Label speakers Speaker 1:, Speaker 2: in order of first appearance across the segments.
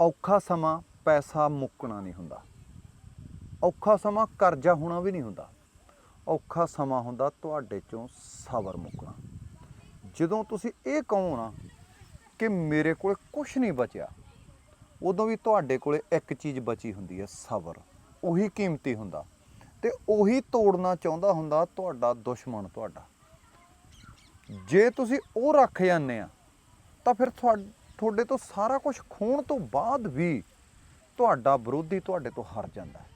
Speaker 1: ਔਖਾ ਸਮਾਂ ਪੈਸਾ ਮੁੱਕਣਾ ਨਹੀਂ ਹੁੰਦਾ। ਔਖਾ ਸਮਾਂ ਕਰਜ਼ਾ ਹੋਣਾ ਵੀ ਨਹੀਂ ਹੁੰਦਾ। ਔਖਾ ਸਮਾਂ ਹੁੰਦਾ ਤੁਹਾਡੇ ਚੋਂ ਸਬਰ ਮੁੱਕਣਾ। ਜਦੋਂ ਤੁਸੀਂ ਇਹ ਕਹੋ ਨਾ ਕਿ ਮੇਰੇ ਕੋਲ ਕੁਝ ਨਹੀਂ ਬਚਿਆ, ਉਦੋਂ ਵੀ ਤੁਹਾਡੇ ਕੋਲੇ ਇੱਕ ਚੀਜ਼ ਬਚੀ ਹੁੰਦੀ ਹੈ, ਸਬਰ। ਉਹੀ ਕੀਮਤੀ ਹੁੰਦਾ ਤੇ ਉਹੀ ਤੋੜਨਾ ਚਾਹੁੰਦਾ ਹੁੰਦਾ ਤੁਹਾਡਾ ਦੁਸ਼ਮਣ ਤੁਹਾਡਾ। ਜੇ ਤੁਸੀਂ ਉਹ ਰੱਖ ਜਾਂਦੇ ਆ, ਤਾਂ ਫਿਰ ਤੁਹਾ- ਤੁਹਾਡੇ ਤੋਂ ਸਾਰਾ ਕੁਝ ਖੋਣ ਤੋਂ ਬਾਅਦ ਵੀ ਤੁਹਾਡਾ ਵਿਰੋਧੀ ਤੁਹਾਡੇ ਤੋਂ ਹਾਰ ਜਾਂਦਾ ਹੈ।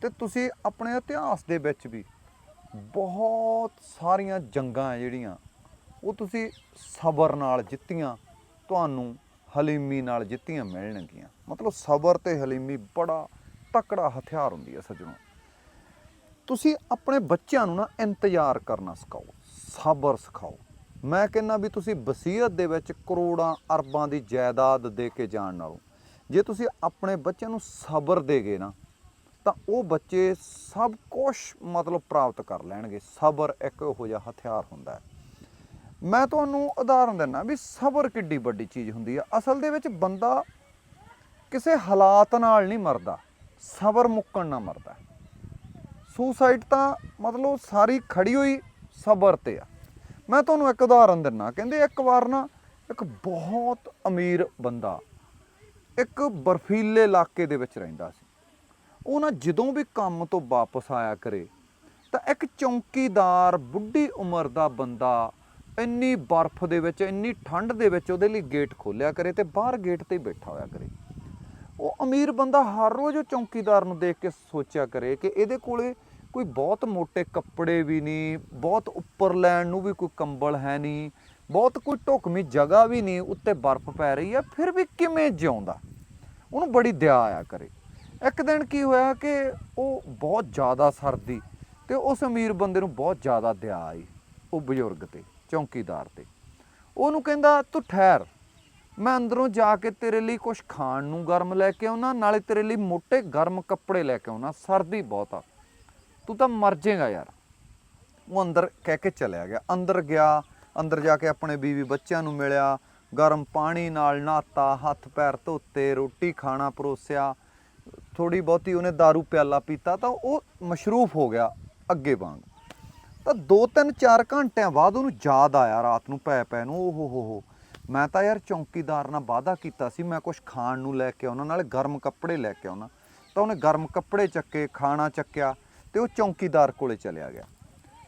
Speaker 1: ਤੇ ਤੁਸੀਂ ਆਪਣੇ ਇਤਿਹਾਸ ਦੇ ਵਿੱਚ ਵੀ ਬਹੁਤ ਸਾਰੀਆਂ ਜੰਗਾਂ ਹੈ ਜਿਹੜੀਆਂ, ਉਹ ਤੁਸੀਂ ਸਬਰ ਨਾਲ ਜਿੱਤੀਆਂ, ਤੁਹਾਨੂੰ ਹਲੀਮੀ ਨਾਲ ਜਿੱਤੀਆਂ ਮਿਲਣਗੀਆਂ। ਮਤਲਬ ਸਬਰ ਤੇ ਹਲੀਮੀ ਬੜਾ ਤਕੜਾ ਹਥਿਆਰ ਹੁੰਦੀ ਹੈ ਸੱਜਣੋ। ਤੁਸੀਂ ਆਪਣੇ ਬੱਚਿਆਂ ਨੂੰ ਨਾ ਇੰਤਜ਼ਾਰ ਕਰਨਾ ਸਿਖਾਓ, ਸਬਰ ਸਿਖਾਓ। ਮੈਂ ਕਹਿੰਦਾ ਵੀ ਤੁਸੀਂ ਵਸੀਅਤ ਦੇ ਵਿੱਚ ਕਰੋੜਾਂ ਅਰਬਾਂ ਦੀ ਜਾਇਦਾਦ ਦੇ ਕੇ ਜਾਣ ਨਾਲੋਂ, ਜੇ ਤੁਸੀਂ ਆਪਣੇ ਬੱਚਿਆਂ ਨੂੰ ਸਬਰ ਦੇਗੇ ਨਾ, ਤਾਂ ਉਹ ਬੱਚੇ ਸਭ ਕੁਝ ਮਤਲਬ ਪ੍ਰਾਪਤ ਕਰ ਲੈਣਗੇ। ਸਬਰ ਇੱਕ ਇਹੋ ਜਿਹਾ ਹਥਿਆਰ ਹੁੰਦਾ ਹੈ। ਮੈਂ ਤੁਹਾਨੂੰ ਉਦਾਹਰਨ ਦਿੰਦਾ ਵੀ ਸਬਰ ਕਿੱਡੀ ਵੱਡੀ ਚੀਜ਼ ਹੁੰਦੀ ਆ। ਅਸਲ ਦੇ ਵਿੱਚ ਬੰਦਾ ਕਿਸੇ ਹਾਲਾਤ ਨਾਲ ਨਹੀਂ ਮਰਦਾ। ਸਬਰ ਮੁੱਕਣ ਨਾਲ ਮਰਦਾ। ਸੁਸਾਈਡ ਤਾਂ ਮਤਲਬ ਸਾਰੀ ਖੜੀ ਹੋਈ ਸਬਰ ਤੇ ਆ। ਮੈਂ ਤੁਹਾਨੂੰ ਇੱਕ ਉਦਾਹਰਨ ਦਿੰਦਾ ਕਹਿੰਦੇ ਇੱਕ ਵਾਰ ਨਾ ਇੱਕ ਬਹੁਤ ਅਮੀਰ ਬੰਦਾ ਇੱਕ ਬਰਫੀਲੇ ਇਲਾਕੇ ਦੇ ਵਿੱਚ ਰਹਿੰਦਾ ਸੀ। ਉਹ ਨਾ ਜਦੋਂ ਵੀ ਕੰਮ ਤੋਂ ਵਾਪਸ ਆਇਆ ਕਰੇ, ਤਾਂ ਇੱਕ ਚੌਂਕੀਦਾਰ ਬੁੱਢੀ ਉਮਰ ਦਾ ਬੰਦਾ ਇੰਨੀ ਬਰਫ਼ ਦੇ ਵਿੱਚ, ਇੰਨੀ ਠੰਡ ਦੇ ਵਿੱਚ ਉਹਦੇ ਲਈ ਗੇਟ ਖੋਲਿਆ ਕਰੇ ਤੇ ਬਾਹਰ ਗੇਟ ਤੇ ਹੀ ਬੈਠਾ ਹੋਇਆ ਕਰੇ। ਉਹ ਅਮੀਰ ਬੰਦਾ ਹਰ ਰੋਜ਼ ਉਹ ਚੌਂਕੀਦਾਰ ਨੂੰ ਦੇਖ ਕੇ ਸੋਚਿਆ ਕਰੇ ਕਿ ਇਹਦੇ ਕੋਲੇ ਕੋਈ ਬਹੁਤ ਮੋٹے ਕੱਪੜੇ ਵੀ ਨਹੀਂ, ਬਹੁਤ ਉੱਪਰ ਲੈਣ ਨੂੰ ਵੀ ਕੋਈ ਕੰਬਲ ਹੈ ਨਹੀਂ, ਬਹੁਤ ਕੋਈ ਢੁਕਮੀ ਜਗ੍ਹਾ ਵੀ ਨਹੀਂ, ਉੱਤੇ ਬਰਫ਼ ਪੈ ਰਹੀ ਹੈ, ਫਿਰ ਵੀ ਕਿਵੇਂ ਜਿਉਂਦਾ? ਉਹਨੂੰ ਬੜੀ ਦਿਆ ਆਇਆ ਕਰੇ। ਇੱਕ ਦਿਨ ਕੀ ਹੋਇਆ ਕਿ ਉਹ ਬਹੁਤ ਜ਼ਿਆਦਾ ਸਰਦੀ ਤੇ ਉਸ ਅਮੀਰ ਬੰਦੇ ਨੂੰ ਬਹੁਤ ਜ਼ਿਆਦਾ ਦਿਆ ਆਈ, ਉਹ ਬਜ਼ੁਰਗ ਤੇ, ਚੌਂਕੀਦਾਰ ਤੇ। ਉਹਨੂੰ ਕਹਿੰਦਾ, ਤੂੰ ਠਹਿਰ, ਮੈਂ ਅੰਦਰੋਂ ਜਾ ਕੇ ਤੇਰੇ ਲਈ ਕੁਝ ਖਾਣ ਨੂੰ ਗਰਮ ਲੈ ਕੇ ਆਉਣਾ, ਨਾਲੇ ਤੇਰੇ ਲਈ ਮੋٹے ਗਰਮ ਕੱਪੜੇ ਲੈ ਕੇ ਆਉਣਾ, ਸਰਦੀ ਬਹੁਤ ਆ। ਤੂੰ ਤਾਂ ਮਰ ਜਾਏਗਾ ਯਾਰ। ਉਹ ਅੰਦਰ ਕਹਿ ਕੇ ਚਲਿਆ ਗਿਆ। ਅੰਦਰ ਗਿਆ, ਅੰਦਰ ਜਾ ਕੇ ਆਪਣੇ ਬੀਵੀ ਬੱਚਿਆਂ ਨੂੰ ਮਿਲਿਆ। ਗਰਮ ਪਾਣੀ ਨਾਲ ਨਹਾਤਾ, ਹੱਥ ਪੈਰ ਧੋਤੇ, ਰੋਟੀ ਖਾਣਾ ਪਰੋਸਿਆ। ਥੋੜੀ ਬਹੁਤੀ ਉਹਨੇ दारू ਪਿਆਲਾ ਪੀਤਾ ਤਾਂ ਉਹ ਮਸ਼ਰੂਫ ਹੋ ਗਿਆ ਅੱਗੇ ਵਾਂਗ। ਤਾਂ 2-3 4 ਘੰਟਿਆਂ ਬਾਅਦ ਉਹਨੂੰ ਯਾਦ ਆਇਆ ਰਾਤ ਨੂੰ ਪੈ ਪੈ ਨੂੰ ਓ ਹੋ ਹੋ ਹੋ। ਮੈਂ ਤਾਂ ਯਾਰ ਚੌਂਕੀਦਾਰ ਨਾਲ ਵਾਅਦਾ ਕੀਤਾ ਸੀ, ਮੈਂ ਕੁਝ ਖਾਣ ਨੂੰ ਲੈ ਕੇ ਆਉਣਾ, ਨਾਲੇ ਗਰਮ ਕੱਪੜੇ ਲੈ ਕੇ ਆਉਣਾ। ਤਾਂ ਉਹਨੇ ਗਰਮ ਕੱਪੜੇ ਚੱਕੇ, ਖਾਣਾ ਚੱਕਿਆ। ਤੇ ਉਹ ਚੌਂਕੀਦਾਰ ਕੋਲੇ ਚਲਿਆ ਗਿਆ।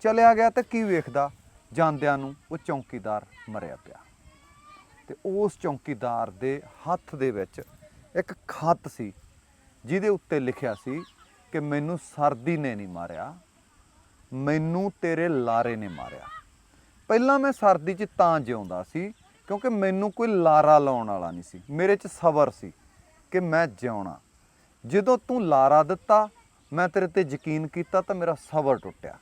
Speaker 1: ਚਲਿਆ ਗਿਆ ਤਾਂ ਕੀ ਵੇਖਦਾ? ਜਾਂਦਿਆਂ ਨੂੰ ਉਹ ਚੌਂਕੀਦਾਰ ਮਰਿਆ ਪਿਆ। ਤੇ ਉਸ ਚੌਂਕੀਦਾਰ ਦੇ ਹੱਥ ਦੇ ਵਿੱਚ ਇੱਕ ਖੱਤ ਸੀ, ਜਿਹਦੇ ਉੱਤੇ ਲਿਖਿਆ ਸੀ ਕਿ ਮੈਨੂੰ ਸਰਦੀ ਨੇ ਨਹੀਂ ਮਾਰਿਆ, ਮੈਨੂੰ ਤੇਰੇ ਲਾਰੇ ਨੇ ਮਾਰਿਆ। ਪਹਿਲਾਂ ਮੈਂ ਸਰਦੀ 'ਚ ਤਾਂ ਜਿਉਂਦਾ ਸੀ, ਕਿਉਂਕਿ ਮੈਨੂੰ ਕੋਈ ਲਾਰਾ ਲਾਉਣ ਵਾਲਾ ਨਹੀਂ ਸੀ। ਮੇਰੇ 'ਚ ਸਬਰ ਸੀ ਕਿ ਮੈਂ ਜਿਉਣਾ। ਜਦੋਂ ਤੂੰ ਲਾਰਾ ਦਿੱਤਾ ਮੈਂ ਤੇਰੇ ਤੇ ਯਕੀਨ ਕੀਤਾ ਤਾਂ ਮੇਰਾ ਸਬਰ ਟੁੱਟਿਆ।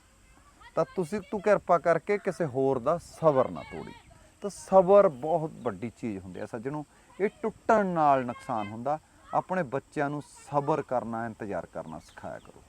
Speaker 1: ਤਾਂ ਤੁਸੀਂ ਤੂੰ ਕਿਰਪਾ ਕਰਕੇ ਕਿਸੇ ਹੋਰ ਦਾ ਸਬਰ ਨਾ ਤੋੜੀ। ਤਾਂ ਸਬਰ ਬਹੁਤ ਵੱਡੀ ਚੀਜ਼ ਹੁੰਦੀ ਹੈ ਸੱਜਣੋ। ਇਹ ਟੁੱਟਣ ਨਾਲ ਨੁਕਸਾਨ ਹੁੰਦਾ। ਆਪਣੇ ਬੱਚਿਆਂ ਨੂੰ ਸਬਰ ਕਰਨਾ, ਇੰਤਜ਼ਾਰ ਕਰਨਾ ਸਿਖਾਇਆ ਕਰੋ।